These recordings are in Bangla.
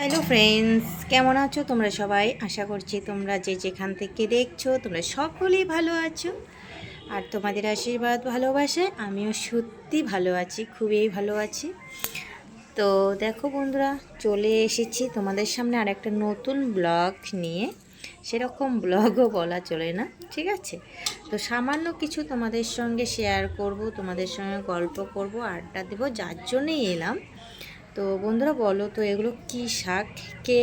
হ্যালো ফ্রেন্ডস কেমন আছো তোমরা সবাই? আশা করছি তোমরা যে যেখান থেকে দেখছ, তোমরা সকলেই ভালো আছো। আর তোমাদের আশীর্বাদ, ভালোবাসে, আমিও সত্যি ভালো আছি, খুবই ভালো আছি। তো দেখো বন্ধুরা, চলে এসেছি তোমাদের সামনে আর একটা নতুন ব্লগ নিয়ে। সেরকম ব্লগও বলা চলে না, ঠিক আছে? তো সামান্য কিছু তোমাদের সঙ্গে শেয়ার করব, তোমাদের সঙ্গে গল্প করব, আড্ডা দেবো, যার জন্যই এলাম। তো বন্ধুরা বলো তো এগুলো কি শাক? কে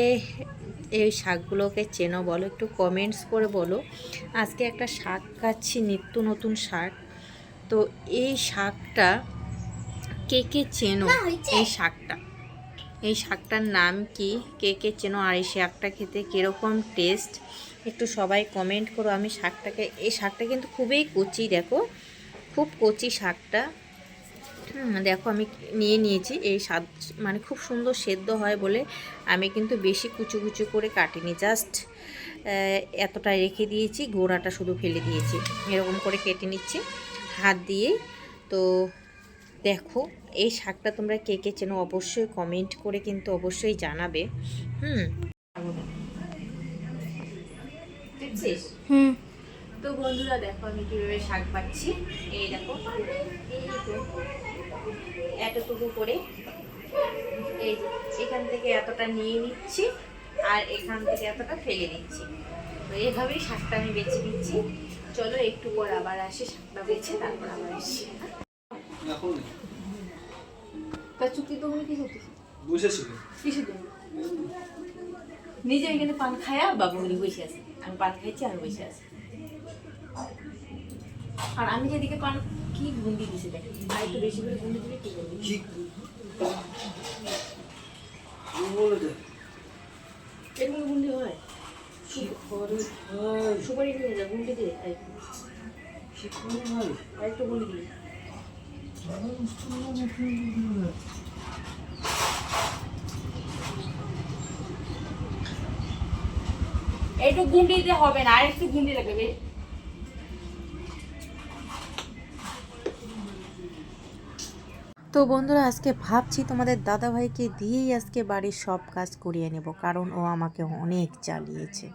এই শাকগুলোকে চেনো বলো? একটু কমেন্টস করে বলো। আজকে একটা শাক খাচ্ছি নিত্য নতুন শাক। তো এই শাকটা কে কে চেনো? এই শাকটা। এই শাকটার নাম কি? কে কে চেনো? আর এই শাকটা খেতে কীরকম টেস্ট একটু সবাই কমেন্ট করো। আমি শাকটাকে এই শাকটা কিন্তু খুবই কচি দেখো। খুব কচি শাকটা। দেখো আমি নিয়ে নিয়েছি। এই স্বাদ মানে খুব সুন্দর সেদ্ধ হয় বলে আমি কিন্তু বেশি কুচু কুচু করে কাটিনি। জাস্ট এতটা রেখে দিয়েছি গোড়াটা শুধু ফেলে দিয়েছি। এরকম করে কেটে নিচ্ছি হাত দিয়ে। তো দেখো এই শাকটা তোমরা কে কে চেনো অবশ্যই কমেন্ট করে কিন্তু অবশ্যই জানাবে। হুম। হুম। তো বন্ধুরা দেখো আমি কীভাবে শাক পাচ্ছি এই দেখো। এতটুকু করে এই এখান থেকে এতটা নিয়ে নিচ্ছি আর এখান থেকে এতটা ফেলে দিচ্ছি। তো এইভাবেই শাকটা আমি বেছে দিচ্ছি চলো একটু পর আবার আসি শাকটা বেছে তারপর আবার আসি। তা চুক্তি তো কি নিজে এখানে পান খায়া বসে আছে। আমি পান খাইছি আর বসে আছে। আর আমি যেদিকে পান কি গুন্ডি দিছে দেখেন? আর একটু বেশি করে গুন্ডি দিলে কি করবি কি? কি বলে দে এরকম গুন্ডি হয়? সুপারি নিয়ে যা গুন্ডি দিয়ে আর একটু করে আর একটু দিতে হবে না আর একটু গুন্ডি লাগবে। তো বন্ধুরা, আজকে ভাবছি তোমাদের দাদাভাইকে দিয়েই আজকে বাড়ির সব কাজ করিয়ে নেব, কারণ ও আমাকে অনেক জ্বালিয়েছে।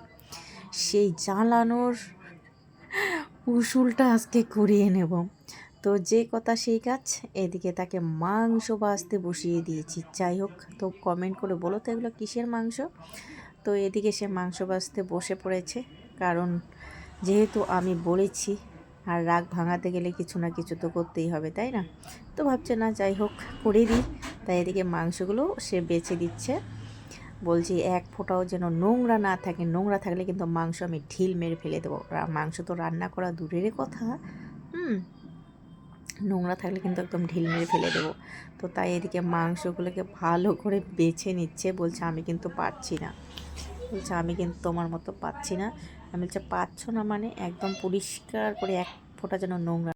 সেই জ্বালানোর উসুলটা আজকে করিয়ে নেব। তো যে কথা সেই কাজ, এদিকে তাকে মাংস বাঁচতে বসিয়ে দিয়েছি। যাই হোক, তো কমেন্ট করে বলো তো এগুলো কিসের মাংস? তো এদিকে সে মাংস বাঁচতে বসে পড়েছে, কারণ যেহেতু আমি বলেছি আর রাগ ভাঙাতে গেলে কিছু না কিছু তো করতেই হবে, তাই না? তো ভাবছে, না, যাই হোক, করে দিই। তাই এদিকে মাংসগুলো সে বেছে দিচ্ছে। বলছি, এক ফোঁটাও যেন নোংরা না থাকে। নোংরা থাকলে কিন্তু মাংস আমি ঢিল মেরে ফেলে দেবো। মাংস তো রান্না করা দূরের কথা। হুম, নোংরা থাকলে কিন্তু একদম ঢিল মেরে ফেলে দেবো। তো তাই এদিকে মাংসগুলোকে ভালো করে বেছে নিচ্ছে। বলছে, আমি কিন্তু পারছি না। বলছে, আমি কিন্তু তোমার মতো পাচ্ছি না। আমি বলছে পাচ্ছ না মানে? একদম পরিষ্কার করে এক ফোঁটা যেন নোংরা